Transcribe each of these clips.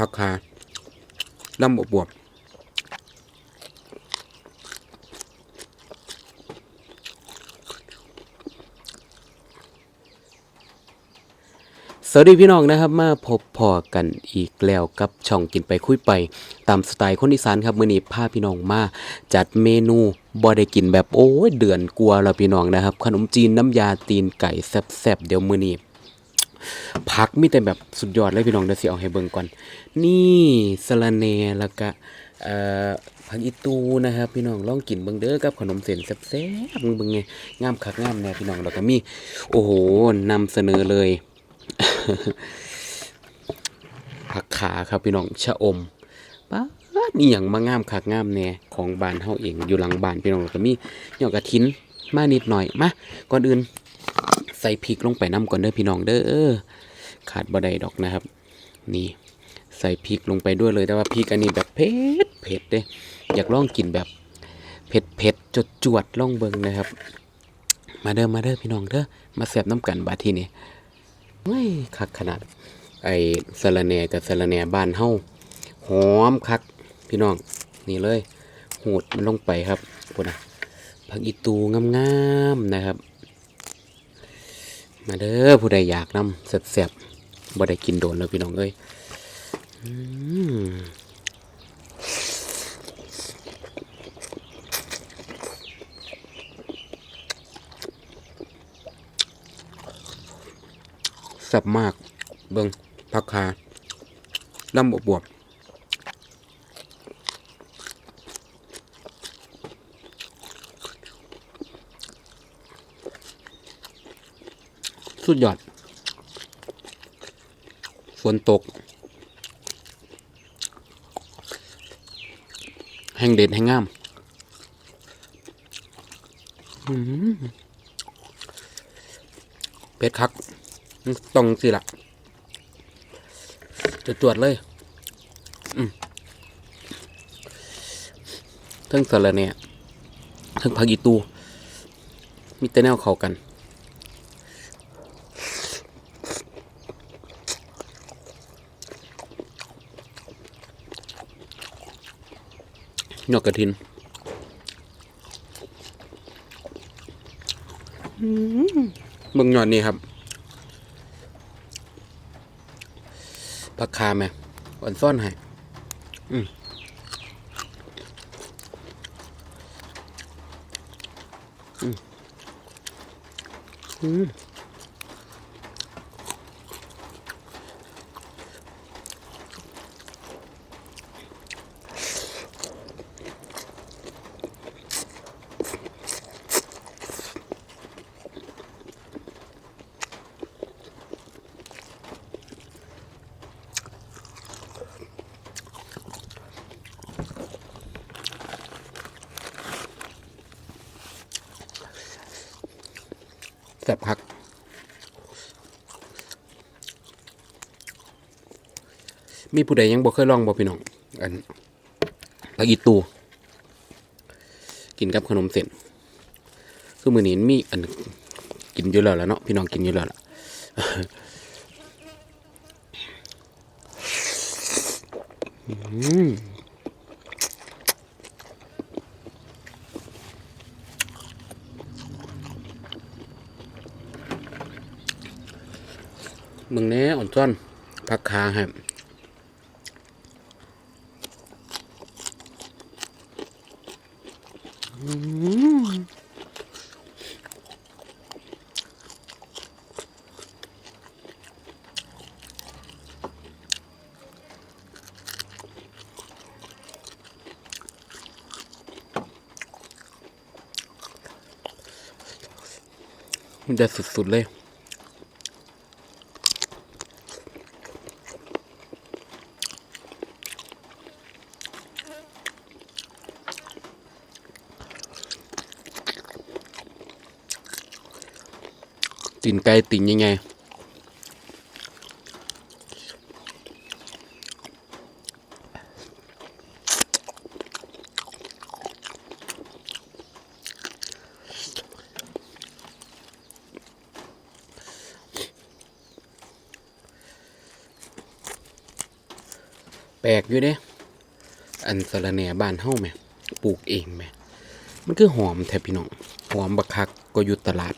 ผักคาลำบบวบสวัสดีพี่น้องนะครับมาพบพอกันอีกแล้วกับช่องกินไปคุยไป ตามสไตล์คนอีสานครับมื้อนี้พาพี่น้องมาจัดเมนูบ่ได้กินแบบโอ้ยเดือนกลัวแล้วพี่น้องนะครับ ขนมจีนน้ำยาตีนไก่แซ่บๆเดี๋ยวมื้อนี้ ผักมีแต่แบบสุดยอดเลยพี่น้องเดี๋ยวสิเอาให้เบิ่งก่อน นี่สะระแหน่แล้วก็เอ่อผักอีตูนะครับ พี่น้องลองกินเบิ่งเด้อกับขนมเส้นแซ่บๆเบิ่งไงงามคักงามแน่พี่น้องแล้วก็มี โอ้โหนำเสนอเลยผักขาครับพี่น้องชะอมป้านี่อย่างมางามคักงามแน่ของบ้านเฮาเองอยู่หลังบ้านพี่น้องแล้วก็มีหยอกกระทินมานิดหน่อยมาก่อนอื่น ใส่พริกลงไปน้ำก่อนเด้อพี่น้องเด้อขาดบ่ได้ดอกนะครับ นี่ใส่พริกลงไปด้วยเลยแต่ว่าพริกอันนี้แบบเผ็ดเผ็ดเด้อยากลองกินแบบเผ็ดเผ็ดจดจวดๆลองเบิงนะครับ มาเด้อมาเด้อพี่น้องเด้อมาแซ่บน้ำกันบาทีนี้เฮ้ยคักขนาด ไอ้สะระแหน่กับสะระแหน่บ้านเฮาหอมคักพี่น้องนี่เลยหูดมันลงไปครับพุ่นนะผักอีตูงามๆนะครับ มาเด้อผู้ใดอยากนำแซ่บๆบ่ได้กินโดนแล้วพี่น้องเอ้ยแซ่บมาก เบิ่งผักคาลำบบวบ สุดยอด ฝนตก แห่งเด่นแห่งงามเป็ดคัก ต้องสิละจะตรวจเลยทั้งสารเนี่ยทั้งผักอีตู มีแต่แนวเข้ากัน ยอกกระทินเบิ่งหยอดนี่ครับผักคาแม่อ่อนซ่อนให้อืมอืม ซ่บคักมีผู้ใดยังบ่เคยลองบ่พี่น้องอันผักอีตูกินกับขนมเส้นคือมื้อนี้มีอันกินอยู่แล้วล่ะเนาะพี่น้องกินอยู่แล้วล่ะอืม มึงแน่อ่อนจ้อนผักคาครับมันจะสุด ๆ เลย ตีนไก่ติ่งยังไงแปลกอยู่เด้อันสะระแหน่บ้านเฮ้าแหม่ปลูกเองแหม่มันคือหอมแท้พี่น้อง หอมบักคักก็อยู่ตลาด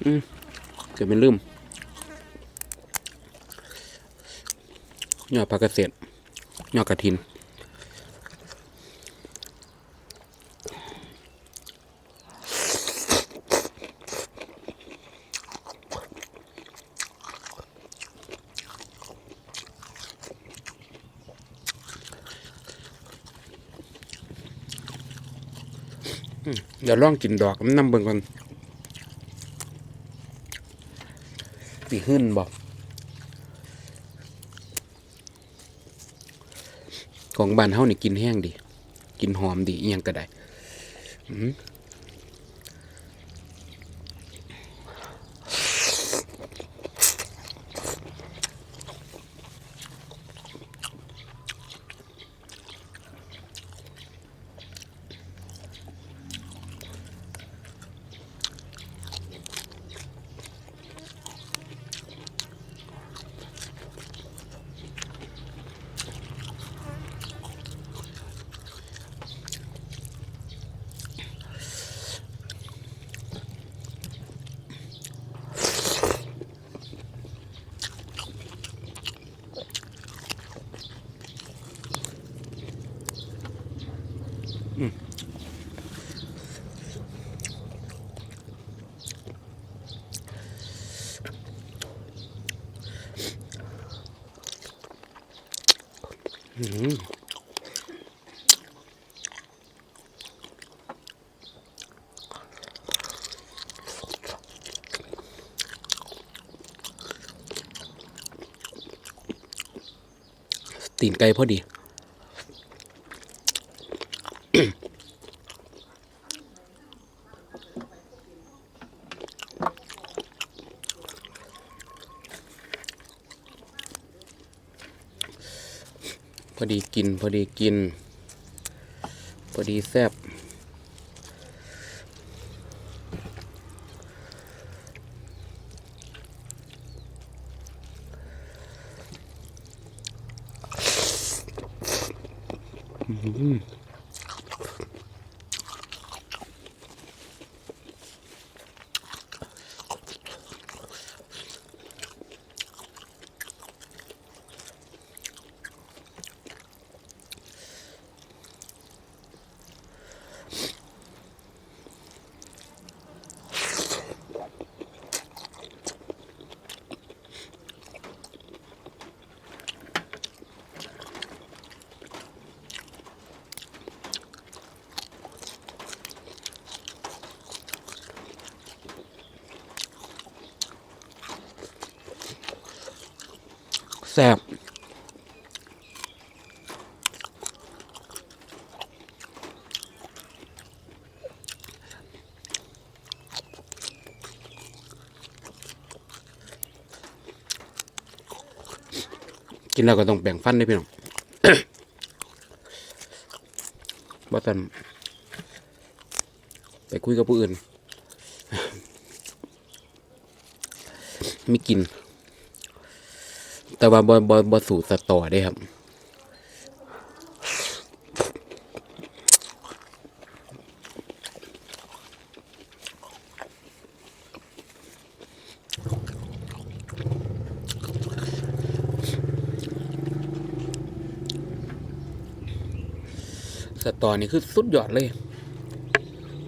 เกิดเป็นลืมยอดผักเสียดยอดกระถินเดี๋ยวลองกินดอกนนำเบิ่งก่อน สีหึ่นบอกของบ้านเฮานี่กินแห้งดี กินหอมดีอยังก็ได้ ตีนไก่พอดี อดีกิน พอดีกิน พอดีแซ่บอืม แซ่บกินแล้วก็ต้องแบ่งฟันด้วยพี่น้องบ่ตันไปคุยกับผู้อื่น มีกิน แต่ว่าบ่บ่บ่สู่สตอได้ครับ สตอนี่คือสุดยอดเลย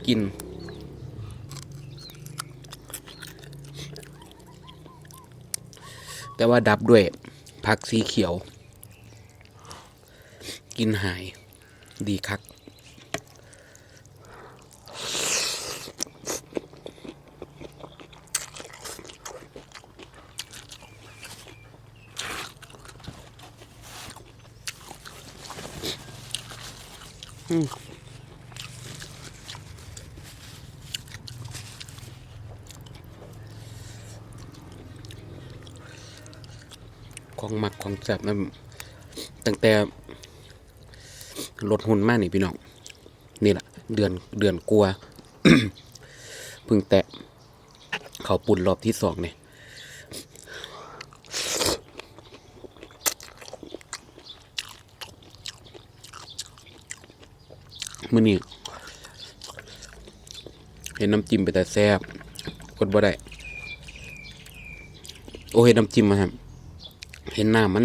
กินแต่ว่าดับด้วย ผักสีเขียว กินหาย ดีคัก อืม ของหมักของแซ่บนั่นตั้งแต่ลดหุ่นมากนี่พี่น้องนี่แหละเดือนเดือนกลัวเพึ่งแตะเขาปุ่นรอบที่สองเนี่ยมื่อนี้เห็นน้ำจิ้มไปแต่แซ่บกดบ่ได้ โอ้เห็นน้ำจิ้มมาครับ เห็นหน้ามัน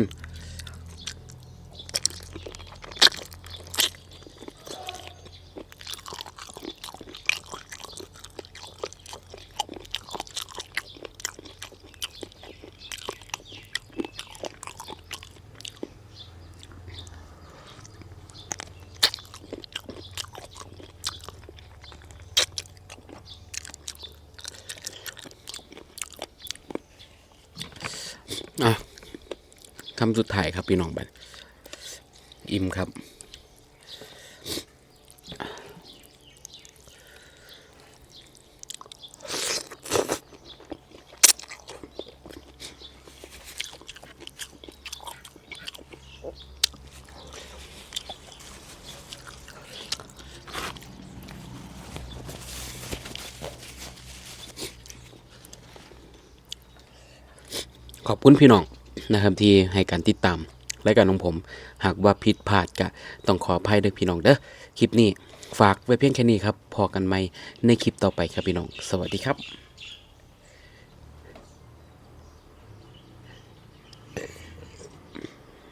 อะ คำสุดท้ายครับพี่น้องบันอิ่มครับขอบคุณพี่น้อง นะครับที่ให้การติดตามรายการของผม หากว่าผิดพลาดก็ต้องขออภัยด้วยพี่น้องเด้อคลิปนี้ฝากไว้เพียงแค่นี้ครับพอกันไหมในคลิปต่อไปครับพี่น้อง สวัสดีครับ